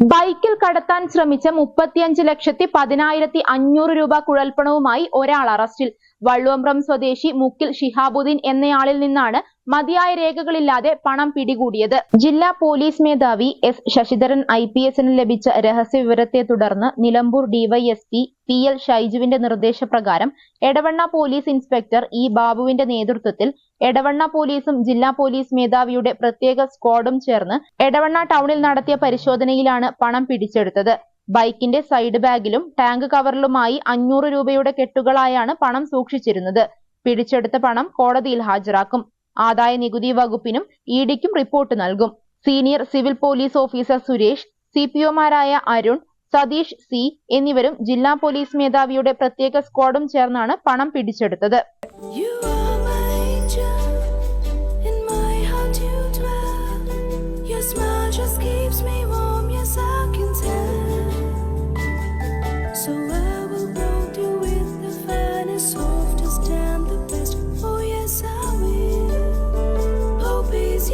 ബൈക്കിൽ കടത്താൻ ശ്രമിച്ച മുപ്പത്തിയഞ്ച് ലക്ഷത്തി പതിനായിരത്തി അഞ്ഞൂറ് രൂപ കുഴൽപ്പണവുമായി ഒരാൾ അറസ്റ്റിൽ. വള്ളുവമ്പ്രം സ്വദേശി മുക്കിൽ ഷിഹാബുദ്ദീൻ എന്നയാളിൽ നിന്നാണ് മതിയായ രേഖകളില്ലാതെ പണം പിടികൂടിയത്. ജില്ലാ പോലീസ് മേധാവി എസ് ശശിധരൻ ഐ പി എസിന് ലഭിച്ച രഹസ്യ വിവരത്തെ തുടർന്ന് നിലമ്പൂർ ഡിവൈഎസ്പി പി എൽ ഷൈജുവിന്റെ നിർദ്ദേശപ്രകാരം എടവണ്ണ പോലീസ് ഇൻസ്പെക്ടർ ഇ ബാബുവിന്റെ നേതൃത്വത്തിൽ എടവണ്ണ പോലീസും ജില്ലാ പോലീസ് മേധാവിയുടെ പ്രത്യേക സ്ക്വാഡും ചേർന്ന് എടവണ്ണ ടൗണിൽ നടത്തിയ പരിശോധനയിലാണ് പണം പിടിച്ചെടുത്തത്. ബൈക്കിന്റെ സൈഡ് ബാഗിലും ടാങ്ക് കവറിലുമായി അഞ്ഞൂറ് രൂപയുടെ കെട്ടുകളായാണ് പണം സൂക്ഷിച്ചിരുന്നത്. പിടിച്ചെടുത്ത പണം കോടതിയിൽ ഹാജരാക്കും. ആദായ നികുതി വകുപ്പിനും ഇഡിക്കും റിപ്പോർട്ട് നൽകും. Senior civil police officer Suresh C P ഒമാരായ Arun Satheesh C എന്നിവരും ജില്ലാ പോലീസ് മേധാവിയുടെ പ്രത്യേക സ്ക്വാഡും ചേർന്നാണ് പണം പിടിച്ചെടുത്തത്.